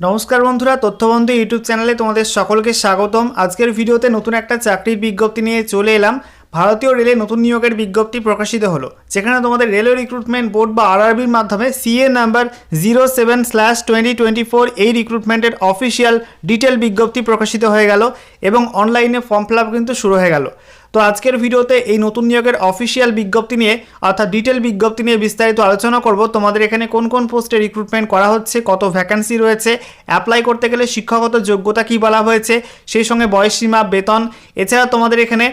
নমস্কার বন্ধুরা, তথ্যবন্ধু ইউটিউব চ্যানেলে তোমাদের সকলকে স্বাগতম। আজকের ভিডিওতে নতুন একটা চাকরির বিজ্ঞপ্তি নিয়ে চলে এলাম। ভারতীয় রেলে নতুন নিয়োগের বিজ্ঞপ্তি প্রকাশিত হলো, যেখানে তোমাদের রেলওয়ে রিক্রুটমেন্ট বোর্ড বা আরআরবির মাধ্যমে CA number zero seven slash twenty twenty four এই রিক্রুটমেন্টের অফিসিয়াল ডিটেল বিজ্ঞপ্তি প্রকাশিত হয়ে গেল এবং অনলাইনে ফর্ম ফিল কিন্তু শুরু হয়ে গেল। তো আজকের ভিডিওতে এই নতুন নিয়োগের অফিসিয়াল বিজ্ঞপ্তি নিয়ে, অর্থাৎ ডিটেল বিজ্ঞপ্তি নিয়ে বিস্তারিত আলোচনা করব। তোমাদের এখানে কোন কোন পোস্টে রিক্রুটমেন্ট করা হচ্ছে, কত ভ্যাকান্সি রয়েছে অ্যাপ্লাই করতে গেলে শিক্ষাগত যোগ্যতা কী বলা হয়েছে, সেই সঙ্গে বয়সসীমা, বেতন, এছাড়া তোমাদের এখানে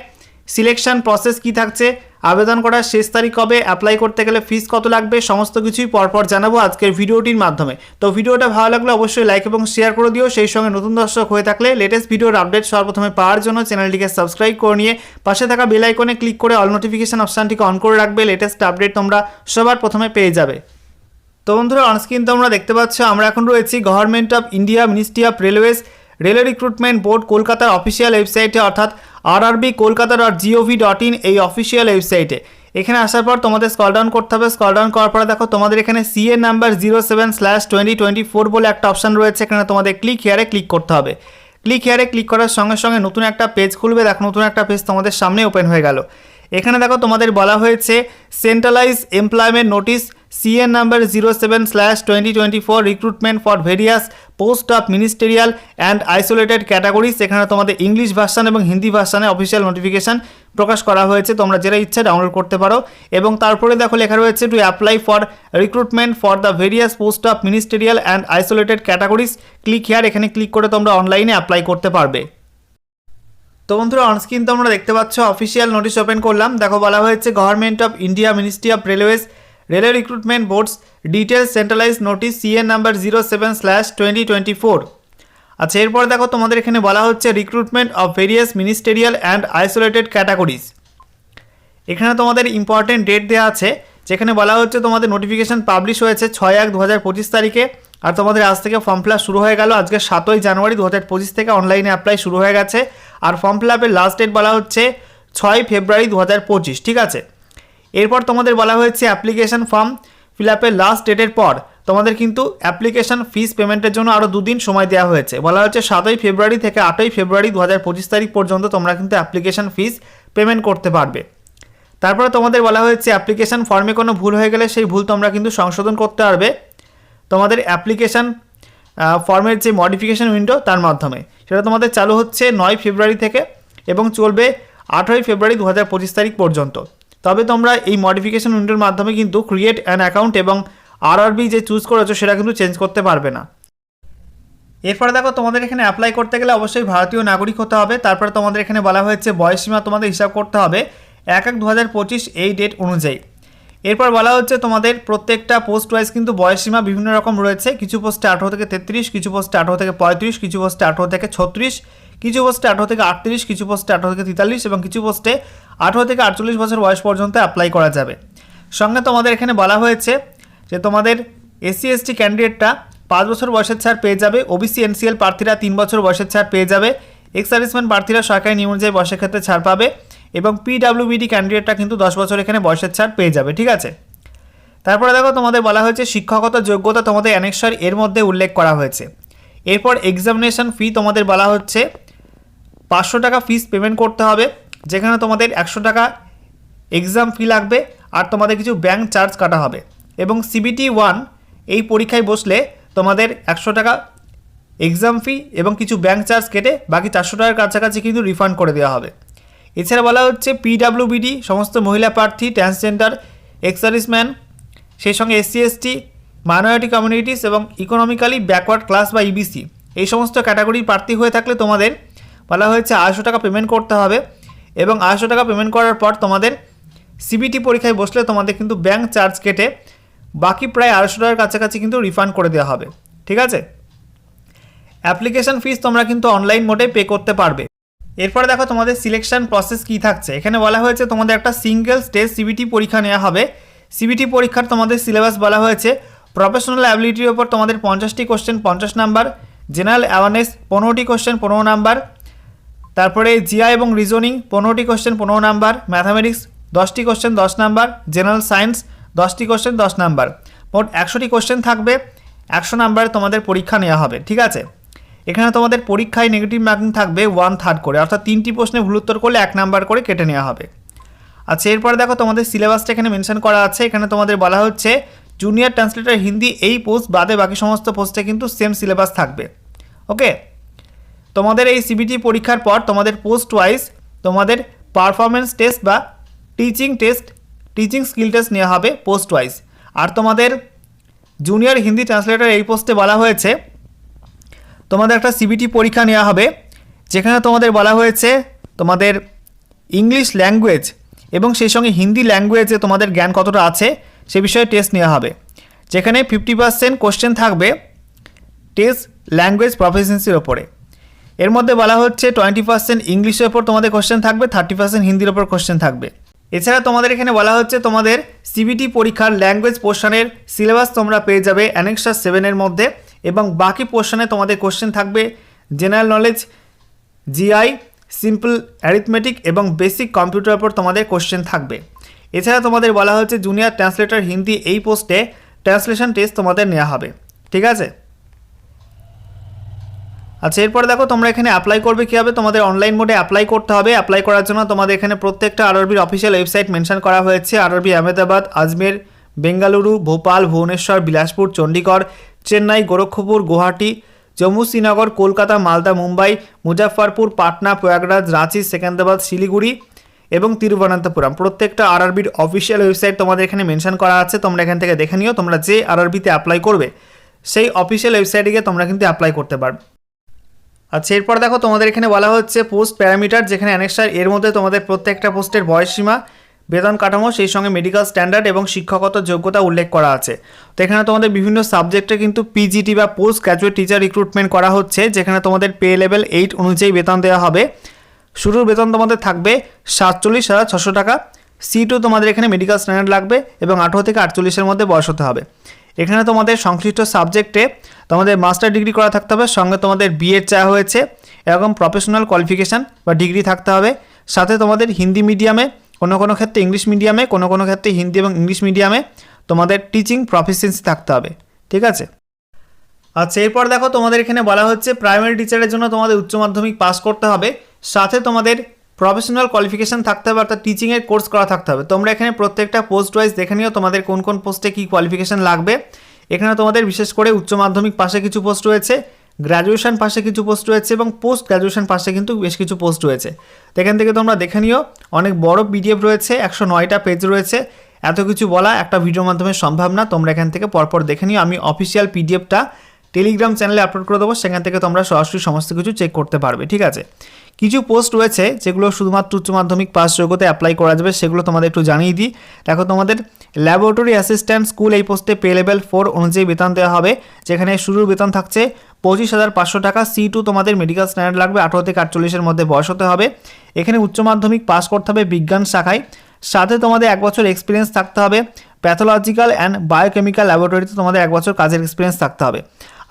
সিলেকশন প্রসেস কি থাকছে আবেদন করার শেষ তারিখ কবে? অ্যাপ্লাই করতে গেলে ফিস কত লাগবে? সমস্ত কিছুই পরপর জানাব আজকের ভিডিওটির মাধ্যমে। তো ভিডিওটা ভালো লাগলে অবশ্যই লাইক এবং শেয়ার করে দিও। সেই সঙ্গে নতুন দর্শক হয়ে থাকলে লেটেস্ট ভিডিওর আপডেট সর্বপ্রথমে পাওয়ার জন্য চ্যানেলটিকে সাবস্ক্রাইব করে নিয়ে পাশে থাকা বেল আইকনে ক্লিক করে অল নোটিফিকেশন অপশানটিকে অন করে রাখবে। লেটেস্ট আপডেট তোমরা সবার প্রথমে পেয়ে যাবে। তো বন্ধুরা অনস্ক্রিন তোমরা দেখতে পাচ্ছ, আমরা এখন রয়েছি government of India ministry of railways railway recruitment board কলকাতার অফিসিয়াল ওয়েবসাইটে অর্থাৎ RRB Kolkata dot gov dot in এই অফিসিয়াল ওয়েবসাইটে এখানে আসার পর তোমাদের স্কল ডাউন করতে হবে। স্কল ডাউন করার পরে দেখো তোমাদের এখানে C CA number zero seven slash twenty twenty four বলে একটা অপশান রয়েছে। এখানে তোমাদের ক্লিক হেয়ারে ক্লিক করতে হবে। ক্লিক হেয়ারে ক্লিক করার সঙ্গে সঙ্গে নতুন একটা পেজ খুলবে। দেখো নতুন একটা পেজ তোমাদের সামনে ওপেন হয়ে গেল। এখানে দেখো তোমাদের বলা হয়েছে centralise employment notice CEN number zero seven slash twenty twenty four recruitment for various post of ministerial and isolated categories এখানে তোমাদের ইংলিশ ভার্সান এবং হিন্দি ভার্সানে অফিসিয়াল নোটিফিকেশান প্রকাশ করা হয়েছে। তোমরা যেটা ইচ্ছা ডাউনলোড করতে পারো। এবং তারপরে দেখো লেখা রয়েছে to apply for recruitment for the various post of ministerial and isolated categories click here এখানে ক্লিক করে তোমরা অনলাইনে অ্যাপ্লাই করতে পারবে। তো বন্ধুরা অনস্ক্রিন তোমরা দেখতে পাচ্ছ অফিসিয়াল নোটিশ ওপেন করলাম। দেখো বলা হয়েছে government of India ministry of railways railway recruitment boards details centralise notice CEN number zero seven slash twenty twenty four আচ্ছা এরপর দেখো তোমাদের এখানে বলা হচ্ছে recruitment of various ministerial and isolated categories এখানে তোমাদের ইম্পর্টেন্ট ডেট দেওয়া আছে, যেখানে বলা হচ্ছে তোমাদের নোটিফিকেশান পাবলিশ হয়েছে ছয় এক দু তারিখে, আর তোমাদের আজ থেকে ফর্ম ফিল শুরু হয়ে গেল আজকে সাতই জানুয়ারি দু হাজার পঁচিশ থেকে অনলাইনে অ্যাপ্লাই শুরু হয়ে গেছে, আর ফর্ম ফিল আপের লাস্ট ডেট বলা হচ্ছে ছয় ফেব্রুয়ারি দু হাজার পঁচিশ, ঠিক আছে? এরপর তোমাদের বলা হয়েছে অ্যাপ্লিকেশন ফর্ম ফিল আপের লাস্ট ডেটের পর তোমাদের কিন্তু অ্যাপ্লিকেশন ফিস পেমেন্টের জন্য আরও দুদিন সময় দেওয়া হয়েছে। বলা হচ্ছে সাতই ফেব্রুয়ারি থেকে আটই ফেব্রুয়ারি দু পঁচিশ তারিখ পর্যন্ত তোমরা কিন্তু অ্যাপ্লিকেশান ফিস পেমেন্ট করতে পারবে। তারপরে তোমাদের বলা হয়েছে অ্যাপ্লিকেশান ফর্মে কোনো ভুল হয়ে গেলে সেই ভুল তোমরা কিন্তু সংশোধন করতে পারবে। তোমাদের অ্যাপ্লিকেশন ফর্মের যে মডিফিকেশন উইন্ডো তার মাধ্যমে। সেটা তোমাদের চালু হচ্ছে নয় ফেব্রুয়ারি থেকে এবং চলবে আঠেরোই ফেব্রুয়ারি দু হাজার পঁচিশ তারিখ পর্যন্ত। তবে তোমরা এই মডিফিকেশন উইন্ডোর মাধ্যমে কিন্তু ক্রিয়েট অ্যান অ্যাকাউন্ট এবং আরআরবি যে চুজ করেছ সেটা কিন্তু চেঞ্জ করতে পারবে না। এরপরে দেখো, তোমাদের এখানে অ্যাপ্লাই করতে গেলে অবশ্যই ভারতীয় নাগরিক হতে হবে। তারপরে তোমাদের এখানে বলা হয়েছে বয়সসীমা তোমাদের হিসাব করতে হবে এক এক দু এই ডেট অনুযায়ী। এরপর বলা হচ্ছে তোমাদের প্রত্যেকটা পোস্ট ওয়াইজ কিন্তু বয়সসীমা বিভিন্ন রকম রয়েছে। কিছু পোস্টে আঠেরো থেকে তেত্রিশ, কিছু পোস্টে আঠেরো থেকে পঁয়ত্রিশ, কিছু পোস্টে আঠেরো থেকে ছত্রিশ। কিছু পোস্টে আঠেরো থেকে আটত্রিশ, কিছু পোস্টে আঠেরো থেকে তেতাল্লিশ এবং কিছু পোস্টে আঠেরো থেকে আটচল্লিশ বছর বয়স পর্যন্ত অ্যাপ্লাই করা যাবে। সঙ্গে তোমাদের এখানে বলা হয়েছে যে তোমাদের এসসি এসটি ক্যান্ডিডেটটা পাঁচ বছর বয়সের ছাড় পেয়ে যাবে ওবিসি এনসিএল প্রার্থীরা তিন বছর বয়সের ছাড় পেয়ে যাবে এক্স সার্ভিসম্যান প্রার্থীরা সরকারি নিয়ম অনুযায়ী বয়সের ক্ষেত্রে ছাড় পাবে এবং পিডাব্লিউবিডি ক্যান্ডিডেটটা কিন্তু দশ বছর এখানে বয়সের ছাড় পেয়ে যাবে, ঠিক আছে? তারপরে দেখো তোমাদের বলা হয়েছে শিক্ষাগত যোগ্যতা তোমাদের অ্যানেক্সার এর মধ্যে উল্লেখ করা হয়েছে। এরপর এক্সামিনেশন ফি তোমাদের বলা হচ্ছে পাঁচশো টাকা ফিস পেমেন্ট করতে হবে, যেখানে তোমাদের একশো টাকা এক্সাম ফি লাগবে আর তোমাদের কিছু ব্যাঙ্ক চার্জ কাটা হবে। এবং সিবিটি ওয়ান এই পরীক্ষায় বসলে তোমাদের একশো টাকা এক্সাম ফি এবং কিছু ব্যাঙ্ক চার্জ কেটে বাকি চারশো টাকার কাছাকাছি কিন্তু রিফান্ড করে দেওয়া হবে। এছাড়া বলা হচ্ছে পিডাব্লিউবিডি সমস্ত মহিলা প্রার্থী ট্রান্সজেন্ডার এক্স সার্ভিসম্যান সেই সঙ্গে এসসি এসটি মাইনরিটি কমিউনিটিস এবং ইকোনমিক্যালি ব্যাকওয়ার্ড ক্লাস বা ইবিসি এই সমস্ত ক্যাটাগরির প্রার্থী হয়ে থাকলে তোমাদের বলা হয়েছে আড়াইশো টাকা পেমেন্ট করতে হবে এবং আড়াইশো টাকা পেমেন্ট করার পর তোমাদের সিবিটি পরীক্ষায় বসলে তোমাদের কিন্তু ব্যাঙ্ক চার্জ কেটে বাকি প্রায় আড়াইশো টাকার কাছাকাছি কিন্তু রিফান্ড করে দেওয়া হবে। ঠিক আছে? অ্যাপ্লিকেশন ফিস তোমরা কিন্তু অনলাইন মোডে পে করতে পারবে। এরপরে দেখো তোমাদের সিলেকশন প্রসেস কী থাকছে। এখানে বলা হয়েছে তোমাদের একটা সিঙ্গেল স্টেজ সিবিটি পরীক্ষা নেওয়া হবে। সিবিটি পরীক্ষার তোমাদের সিলেবাস বলা হয়েছে। প্রফেশনাল অ্যাবিলিটির ওপর তোমাদের পঞ্চাশটি কোশ্চেন পঞ্চাশ নাম্বার জেনারেল অ্যাওয়ারনেস পনেরোটি কোশ্চেন পনেরো নাম্বার তারপরে জিয়া এবং রিজনিং, পনেরোটি কোশ্চেন পনেরো নাম্বার। ম্যাথামেটিক্স, দশটি কোশ্চেন দশ নাম্বার। জেনারেল সায়েন্স, দশটি কোশ্চেন দশ নাম্বার। মোট একশোটি কোশ্চেন থাকবে। একশো নাম্বারে তোমাদের পরীক্ষা নেওয়া হবে, ঠিক আছে? এখানে তোমাদের পরীক্ষায় নেগেটিভ মার্কিং থাকবে ওয়ান থার্ড করে, অর্থাৎ তিনটি প্রশ্নে ভুল উত্তর করলে এক নাম্বার করে কেটে নেওয়া হবে। আচ্ছা এরপরে দেখো তোমাদের সিলেবাসটা এখানে মেনশন করা আছে। এখানে তোমাদের বলা হচ্ছে জুনিয়র ট্রান্সলেটর হিন্দি এই পোস্ট বাদে বাকি সমস্ত পোস্টে কিন্তু সেম সিলেবাস থাকবে। ওকে তোমাদের এই সিবিটি পরীক্ষার পর তোমাদের পোস্ট ওয়াইজ তোমাদের পারফরমেন্স টেস্ট বা teaching test teaching skill test নেওয়া হবে পোস্ট ওয়াইজ আর তোমাদের জুনিয়র হিন্দি ট্রান্সলেটর এই পোস্টে বলা হয়েছে, তোমাদের একটা সিবিটি পরীক্ষা নেওয়া হবে, যেখানে তোমাদের বলা হয়েছে তোমাদের ইংলিশ ল্যাঙ্গুয়েজ এবং সেই সঙ্গে হিন্দি ল্যাঙ্গুয়েজে তোমাদের জ্ঞান কতটা আছে, সে বিষয়ে টেস্ট নেওয়া হবে। যেখানে ফিফটি পার্সেন্ট কোশ্চেন থাকবে টেস্ট ল্যাঙ্গুয়েজ প্রফেসেন্সির ওপরে। এর মধ্যে বলা হচ্ছে টোয়েন্টি পার্সেন্ট ইংলিশের ওপর তোমাদের কোশ্চেন থাকবে থার্টি পার্সেন্ট হিন্দির ওপর কোশ্চেন থাকবে। এছাড়া তোমাদের এখানে বলা হচ্ছে তোমাদের সিবিটি পরীক্ষার ল্যাঙ্গুয়েজ পোর্শনের সিলেবাস তোমরা পেয়ে যাবে অ্যানেক্সার সেভেনের মধ্যে এবং বাকি পোর্শনে তোমাদের কোশ্চেন থাকবে general knowledge GI simple arithmetic এবং বেসিক কম্পিউটার ওপর তোমাদের কোশ্চেন থাকবে। এছাড়া তোমাদের বলা হচ্ছে জুনিয়র ট্রান্সলেটর হিন্দি এই পোস্টে ট্রান্সলেশন টেস্ট তোমাদের নেওয়া হবে। ঠিক আছে? আচ্ছা এরপর দেখো, তোমরা এখানে অ্যাপ্লাই করবে কীভাবে? তোমাদের অনলাইন মোডে অ্যাপ্লাই করতে হবে। অ্যাপ্লাই করার জন্য তোমাদের এখানে প্রত্যেকটা আরআরবির অফিসিয়াল ওয়েবসাইট মেনশন করা হয়েছে। আরআরবি আহমেদাবাদ, আজমের, বেঙ্গালুরু, ভোপাল, ভুবনেশ্বর, বিলাসপুর চণ্ডীগড় চেন্নাই, গোরক্ষপুর, গুয়াহাটি, জম্মু শ্রীনগর, কলকাতা, মালদা, মুম্বাই মুজাফরপুর পাটনা, প্রয়াগরাজ, রাঁচি সেকেন্দ্রাবাদ শিলিগুড়ি এবং তিরুবনন্তপুরম। প্রত্যেকটা আরআরবির অফিসিয়াল ওয়েবসাইট তোমাদের এখানে মেনশন করা আছে। তোমরা এখান থেকে দেখে নিও, তোমরা যে আরআরবিতে অ্যাপ্লাই করবে, সেই অফিসিয়াল ওয়েবসাইটে গিয়ে তোমরা কিন্তু অ্যাপ্লাই করতে পারবে। আচ্ছা এরপর দেখো তোমাদের এখানে বলা হচ্ছে পোস্ট প্যারামিটার, যেখানে অ্যানেক্সার এর মধ্যে তোমাদের প্রত্যেকটা পোস্টের বয়সসীমা, বেতন কাঠামো, সেই সঙ্গে মেডিকেল স্ট্যান্ডার্ড এবং শিক্ষাগত যোগ্যতা উল্লেখ করা আছে। তো এখানে তোমাদের বিভিন্ন সাবজেক্টে কিন্তু পিজিটি বা পোস্ট গ্র্যাজুয়েট টিচার রিক্রুটমেন্ট করা হচ্ছে, যেখানে তোমাদের পে লেভেল এইট অনুযায়ী বেতন দেওয়া হবে। শুরুর বেতন তোমাদের থাকবে সাতচল্লিশ হাজার ছশো টাকা সি টু তোমাদের এখানে মেডিকেল স্ট্যান্ডার্ড লাগবে এবং আঠেরো থেকে আটচল্লিশের মধ্যে বয়স হতে হবে। এখানে তোমাদের সংশ্লিষ্ট সাবজেক্টে তোমাদের মাস্টার ডিগ্রি করা থাকতে হবে, সঙ্গে তোমাদের বিএড চাওয়া হয়েছে। এরকম প্রফেশনাল কোয়ালিফিকেশান বা ডিগ্রি থাকতে হবে। সাথে তোমাদের হিন্দি মিডিয়ামে কোনো কোনো ক্ষেত্রে ইংলিশ মিডিয়ামে কোনো কোনো ক্ষেত্রে হিন্দি এবং ইংলিশ মিডিয়ামে তোমাদের টিচিং প্রফিসিয়েন্সি থাকতে হবে। ঠিক আছে? আচ্ছা এরপর দেখো তোমাদের এখানে বলা হচ্ছে প্রাইমারি টিচারের জন্য তোমাদের উচ্চ মাধ্যমিক পাস করতে হবে। সাথে তোমাদের প্রফেশনাল কোয়ালিফিকেশান থাকতে হবে, অর্থাৎ টিচিংয়ের কোর্স করা থাকতে হবে। তোমরা এখানে প্রত্যেকটা পোস্ট ওয়াইজ দেখে নিও, তোমাদের কোন কোন পোস্টে কী কোয়ালিফিকেশান লাগবে। এখানে তোমাদের বিশেষ করে উচ্চ মাধ্যমিক পাশে কিছু পোস্ট রয়েছে গ্র্যাজুয়েশন পাশে কিছু পোস্ট রয়েছে এবং পোস্ট গ্র্যাজুয়েশন পাশে কিন্তু বেশ কিছু পোস্ট রয়েছে। তো এখান থেকে তোমরা দেখে নিও, অনেক বড় পিডিএফ রয়েছে, একশো নয়টা পেজ রয়েছে। এত কিছু বলা একটা ভিডিওর মাধ্যমে সম্ভব না, তোমরা এখান থেকে পরপর দেখে নিও। আমি অফিসিয়াল পিডিএফটা টেলিগ্রাম চ্যানেলে আপলোড করে দেবো, সেখান থেকে তোমরা সরাসরি সমস্ত কিছু চেক করতে পারবে, ঠিক আছে? কিছু পোস্ট রয়েছে যেগুলো শুধুমাত্র উচ্চ মাধ্যমিক পাস যোগ্যতে অ্যাপ্লাই করা যাবে, সেগুলো তোমাদের একটু জানিয়ে দিই। দেখো তোমাদের ল্যাবরেটরি অ্যাসিস্ট্যান্ট স্কুল এই পোস্টে পে লেভেল ফোর অনুযায়ী বেতন দেওয়া হবে, যেখানে শুরুর বেতন থাকছে পঁচিশ হাজার পাঁচশো টাকা সি টু তোমাদের মেডিকেল স্ট্যান্ডার্ড লাগবে, আঠারো থেকে আটচল্লিশের মধ্যে বয়স হতে হবে। এখানে উচ্চ মাধ্যমিক পাস করতে হবে বিজ্ঞান শাখায়, সাথে তোমাদের এক বছর এক্সপিরিয়েন্স থাকতে হবে প্যাথোলজিক্যাল অ্যান্ড বায়োকেমিক্যাল ল্যাবরেটরিতে তোমাদের এক বছর কাজের এক্সপিরিয়েন্স থাকতে হবে।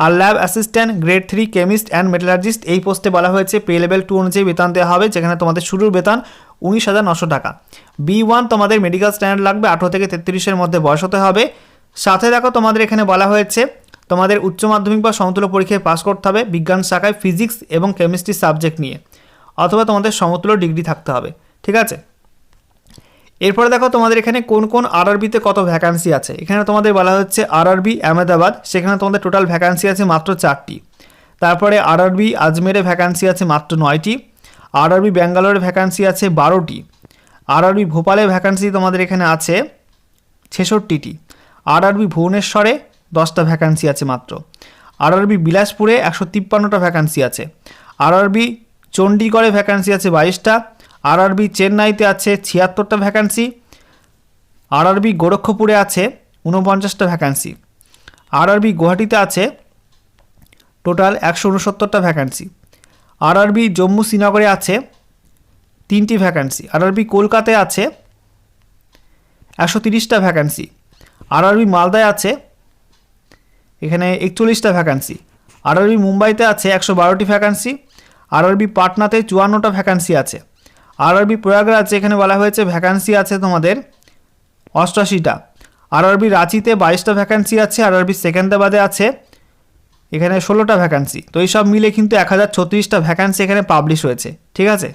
আর lab assistant grade three chemist and metallurgist এই পোস্টে বলা হয়েছে, পে লেভেল টু অনুযায়ী বেতন দেওয়া হবে, যেখানে তোমাদের শুরুর বেতন উনিশ হাজার নশো টাকা। বি ওয়ান তোমাদের মেডিকেল স্ট্যান্ডার্ড লাগবে, আঠেরো থেকে তেত্রিশের মধ্যে বয়স হতে হবে। সাথে দেখো তোমাদের এখানে বলা হয়েছে, তোমাদের উচ্চ মাধ্যমিক বা সমতুল্য পরীক্ষায় পাস করতে হবে বিজ্ঞান শাখায় ফিজিক্স এবং কেমিস্ট্রি সাবজেক্ট নিয়ে, অথবা তোমাদের সমতুল্য ডিগ্রি থাকতে হবে, ঠিক আছে? এরপরে দেখো তোমাদের এখানে কোন কোন আরআরবিতে কত ভ্যাকান্সি আছে। এখানে তোমাদের বলা হচ্ছে আরআরবি আহমেদাবাদ, সেখানে তোমাদের টোটাল ভ্যাকান্সি আছে মাত্র চারটি। তারপরে আরআরবি আজমেরে ভ্যাকান্সি আছে মাত্র নয়টি। আরআরবি ব্যাঙ্গালোরে ভ্যাকান্সি আছে বারোটি। আরআরবি ভোপালে ভ্যাকান্সি তোমাদের এখানে আছে ছেষট্টিটি। আরআরবি ভুবনেশ্বরে দশটা ভ্যাকান্সি আছে মাত্র। আরআরবি বিলাসপুরে একশো তিপ্পান্নটা ভ্যাকান্সি আছে। আরআরবি চণ্ডীগড়ে ভ্যাকান্সি আছে বাইশটা। আরআরবি চেন্নাইতে আছে ছিয়াত্তরটা ভ্যাকান্সি আরআরবি গোরক্ষপুরে আছে ঊনপঞ্চাশটা ভ্যাকান্সি আরআরবি গুয়াহাটিতে আছে টোটাল একশো উনসত্তরটা ভ্যাকান্সি আরআরবি জম্মু শ্রীনগরে আছে তিনটি ভ্যাকান্সি আরআরবি কলকাতায় আছে একশো তিরিশটা ভ্যাকান্সি আরআরবি মালদায় আছে এখানে একচল্লিশটা ভ্যাকান্সি আরআরবি মুম্বাইতে আছে একশো বারোটি ভ্যাকান্সি আরআরবি পাটনাতে চুয়ান্নটা ভ্যাকান্সি আছে। আরআরবি প্রয়াগরাজ এখানে বলা হয়েছে ভ্যাকান্সি আছে তোমাদের। অষ্টআশিটা। আরআরবি রাঁচিতে বাইশটা ভ্যাকান্সি আছে আরআরবি সেকেন্দাবাদে আছে, এখানে ষোলোটা ভ্যাকান্সি তো এই সব মিলে কিন্তু এক হাজার ছত্রিশটা ভ্যাকান্সি এখানে পাবলিশ হয়েছে, ঠিক আছে?